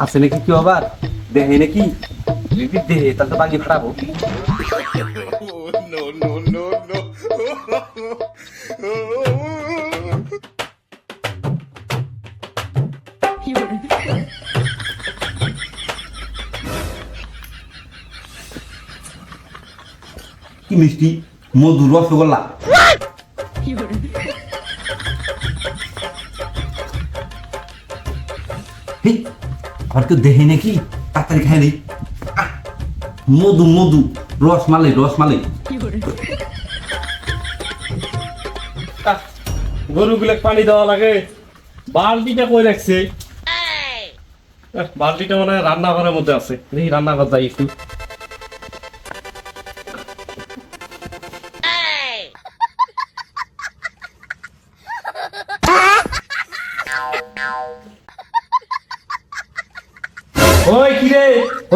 আছে নাকি কি আবার দেহে নাকি যদি দেহে তাহলে তো বাকি ফাটাবো. কি মিষ্টি মধু রসগোল্লা হেই, আবার কেউ দেখে নাকি তাড়াতাড়ি খাই মধু মধু রসমালাই রসমালাই গরুগুলো পানি দেওয়া লাগে। বালতিটা কই রাখছে? বালতিটা মানে রান্নাঘরের মধ্যে আছে। রান্নাঘর যাই একটু।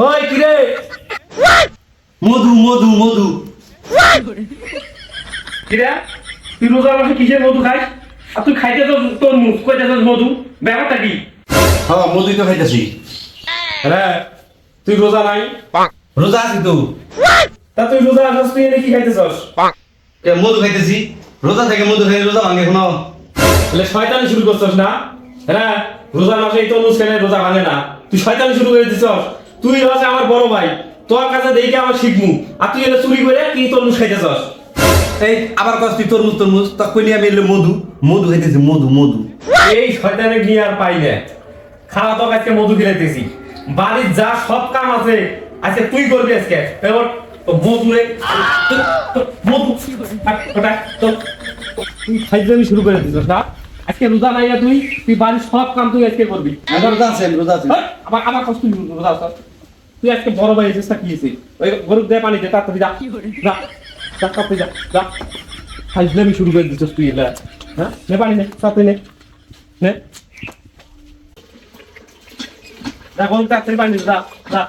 ওই কিরে? মধু মধু মধু। কিরে? তুই রোজা মাসে কিসের মধু খাস আর তুই খাইতে তো তোর মুখ কইতে মধু। ব্যাপারটা কি? হ্যাঁ মধুই তো খাইতেছি। হ্যাঁ তুই রোজা নাই? রোজা আছি তো। তা তুই রোজা আসাস তুই এনে কি খাইতেছস? মধু খাইতেছি। রোজা থেকে মধু খাই রোজা ভাঙে কোনো তাহলে শয়তানি শুরু করছস না? হ্যাঁ রোজার মাসে তরমুজ খেলে রোজা ভাঙে না। তুই শয়তানি শুরু করে দিছস। তুই হচ্ছে আমার বড় ভাই। তোর কাছে দেখে আমার শিখমু। আর তুই এটা চুরি করে কি তরমুজ খাইতেছস? এই আবার কস তুই তরমুজ তরমুজ। তখন আমি এলে মধু। মধু খাইতেছি মধু মধু। এই শয়তানে নিয়ে আর পাই না। খাওয়া তো আজকে মধু খেলাইতেছি। বাড়ির যা সব কাম আছে আজকে তুই করবি আজকে। এবার তো মধু রে। মধু। তুই খাইতে শুরু করে দিছস না? আজকে রোজা নাই তুই? তুই বাড়ির সব কাম তুই আজকে করবি। রোজা আছি আমি রোজা আছি। আমার আমার কষ্ট রোজা আছিস। তুই আজকে বড় ভাই এসেছিস কি হয়েছে? ওই গরুর দে পানি দে তাড়াতাড়ি যা। যা যা তাড়াতাড়ি যা যা। ফাইজলামি শুরু করে দিছস তুই এলা হ্যাঁ? নে পানি নে তাড়াতাড়ি নে। নে। যা গরু তাড়াতাড়ি পানি দে, যা যা।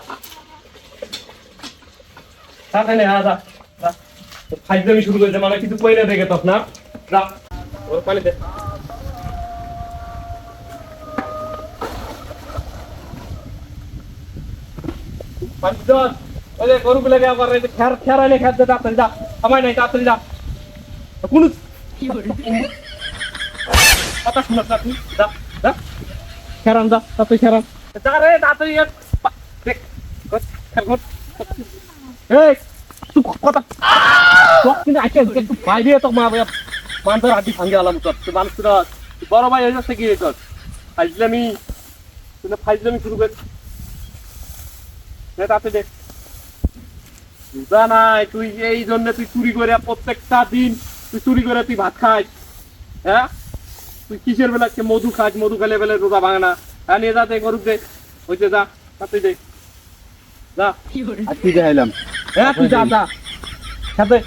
তাড়াতাড়ি নে যা যা। ফাইজলামি শুরু করেছে মানে কিছু কইলে দেখে তখন না। যা ওর পানি দে। পাঁচজন। ওই যে গরুগুলোকে আবার যে খের খের আইলে খের দে তাড়াতাড়ি যা সময় নাই তাড়াতাড়ি যা কোন কথা শুনো না তুই। যা যা। খেরান যা তাড়াতাড়ি খেরান যা রে তাড়াতাড়ি। এই তুই কথা। তোক কিন্তু আজকে একটু বাইরে তো মা মানতে আদি ভাঙ্গে আলাম তোর। তুই মানুষ বড় ভাই হয়ে যাচ্ছে কি তোর? ফাইজলামি। ফাইজলামি শুরু করে তাতে নাই তুই এই জন্য তুই চুরি করে প্রত্যেকটা দিন তুই চুরি করে তুই ভাত খাস। হ্যাঁ? তুই কিসের বেলা মধু খাস? মধু খেলে বেলে রোজা ভাঙে না। হ্যাঁ নিয়ে যা দে গরু দে। হইতে যা তাতে দে। যা। আর কি দেখাইলাম? হ্যাঁ তুই যা যা। খেতে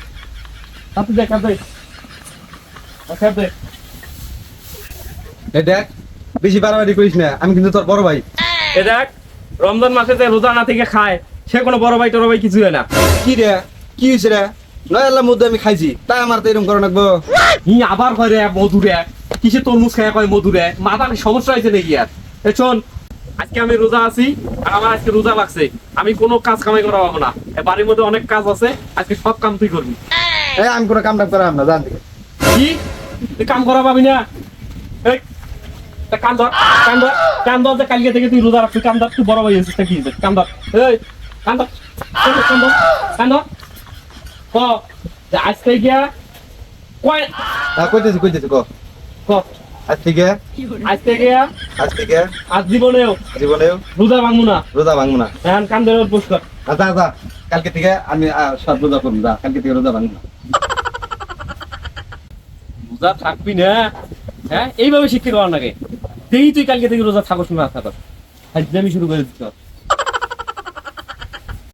তাতে দে খেতে খেতে এ দেখ বেশি বাড়াবাড়ি করিস না। আমি কিন্তু তোর বড় ভাই। এ দেখ রমজান মাসে যে রোজা না থেকে খায় সে কোনো বড় ভাই টড় ভাই কিছু হয় না। কি রে? কি হয়েছে রে? নয় আল্লাহ মধ্যে আমি খাইছি তাই আমার তো এরকম করে রাখব ই আবার কয় রে মধুরে কিসে তরমুজ খায় কয় মধুরে মাথার সমস্যা হয়েছে নাকি আর? এ শোন আজকে আমি রোজা আছি আর আমার আজকে রোজা লাগছে। আমি কোনো কাজ কামাই করা পাবো না। এ বাড়ির মধ্যে অনেক কাজ আছে আজকে সব কাম তুই করবি। এ আমি কোনো কাম টাম করাম না জান কি? তুই কাম করা পাবি না? কান ধর কান ধর কান ধর যে কালকে থেকে তুই রোজা রাখছিস কান ধর তুই বড় ভাই আছিস কি হয়েছে? কান ধর এই কান ধর কান ধর, কান ধর ক আজ থেকে গিয়া কয় হ্যাঁ কইতেছি কইতেছি ক। ক। আজ থেকে আজ থেকে আজ থেকে আজ জীবনেও জীবনেও রোজা ভাঙবো না। রোজা ভাঙবো না। এখন কান ধরে বস কর আচ্ছা আচ্ছা কালকে থেকে আমি সব রোজা করব যা কালকে থেকে রোজা ভাঙবো না। রোজা থাকবি না। হ্যাঁ এইভাবে শিক্ষিত করার লাগে দেখি তুই কালকে থেকে রোজা থাকস না থাকস। আমি শুরু করে দিতে